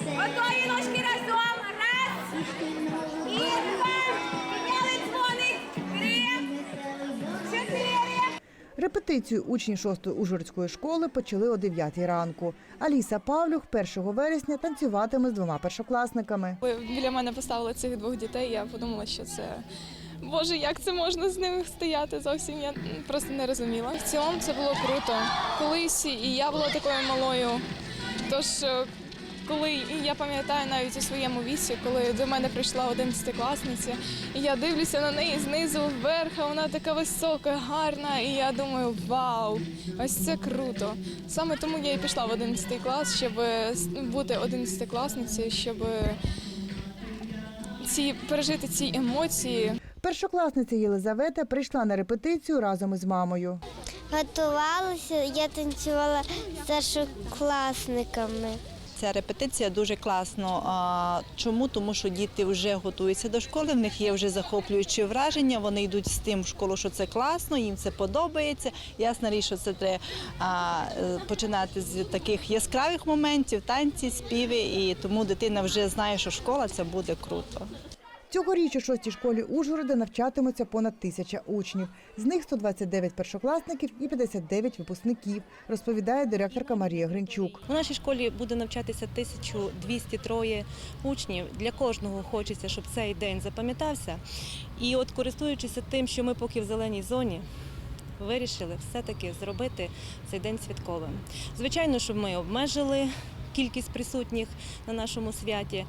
Готові ножки разом. Раз. І два. Підняли дзвоник. Три. Чотири. Репетицію учні 6-ї Ужгородської школи почали о 9 ранку. Аліса Павлюх 1 вересня танцюватиме з двома першокласниками. Біля мене поставили цих двох дітей, я подумала, що це. Боже, як це можна з ними стояти зовсім? Я просто не розуміла. В цілому це було круто. Колись і я була такою малою. Тож, е, коли і я пам'ятаю навіть у своєму віці, коли до мене прийшла одинадцятикласниця, і я дивлюся на неї знизу вверх, а вона така висока, гарна, і я думаю, вау, ось це круто. Саме тому я і пішла в 11 клас, щоб е, бути одинадцятикласницею, щоб е, ці пережити ці емоції. Першокласниця Єлизавета прийшла на репетицію разом із мамою. Готувалася, я танцювала з старшокласниками. Ця репетиція дуже класно. Чому? Тому що діти вже готуються до школи, в них є вже захоплюючі враження, вони йдуть з тим в школу, що це класно, їм це подобається. Ясна річ, що це треба е, починати з таких яскравих моментів, танці, співи, і тому дитина вже знає, що школа це буде круто. Цьогоріч у шостій школі Ужгорода навчатимуться понад тисяча учнів. З них 129 першокласників і 59 випускників, розповідає директорка Марія Гринчук. У нашій школі буде навчатися 1203 учнів. Для кожного хочеться, щоб цей день запам'ятався. І от користуючись тим, що ми поки в зеленій зоні. Вирішили все-таки зробити цей день святковим. Звичайно, щоб ми обмежили кількість присутніх на нашому святі.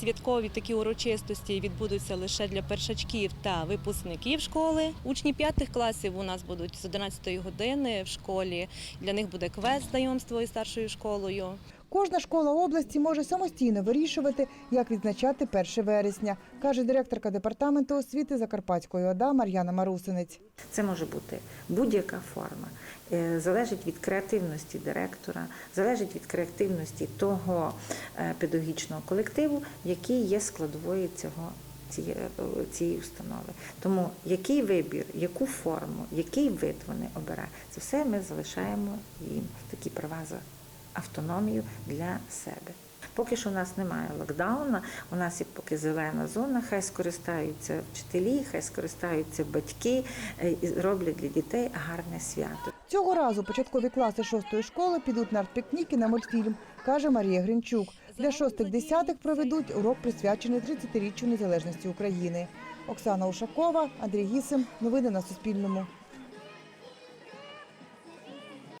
Святкові такі урочистості відбудуться лише для першачків та випускників школи. Учні п'ятих класів у нас будуть з 11 години в школі. Для них буде квест знайомство із старшою школою. Кожна школа області може самостійно вирішувати, як відзначати 1 вересня, каже директорка департаменту освіти Закарпатської ОДА Мар'яна Марусинець. Це може бути будь-яка форма. Е, Залежить від креативності директора, залежить від креативності того е, педагогічного колективу, який є складовою цього. е, Цієї установи. Тому який вибір, яку форму, який вид вони обирають, це все ми залишаємо їм такі права за автономію для себе. Поки що у нас немає локдауну, у нас є поки зелена зона, хай скористаються вчителі, хай скористаються батьки е, і роблять для дітей гарне свято. Цього разу початкові класи шостої школи підуть на артпікнік і на мультфільм, каже Марія Гринчук. Для шостих-десятих проведуть урок, присвячений 30-річчю незалежності України. Оксана Ушакова, Андрій Гісим. Новини на Суспільному.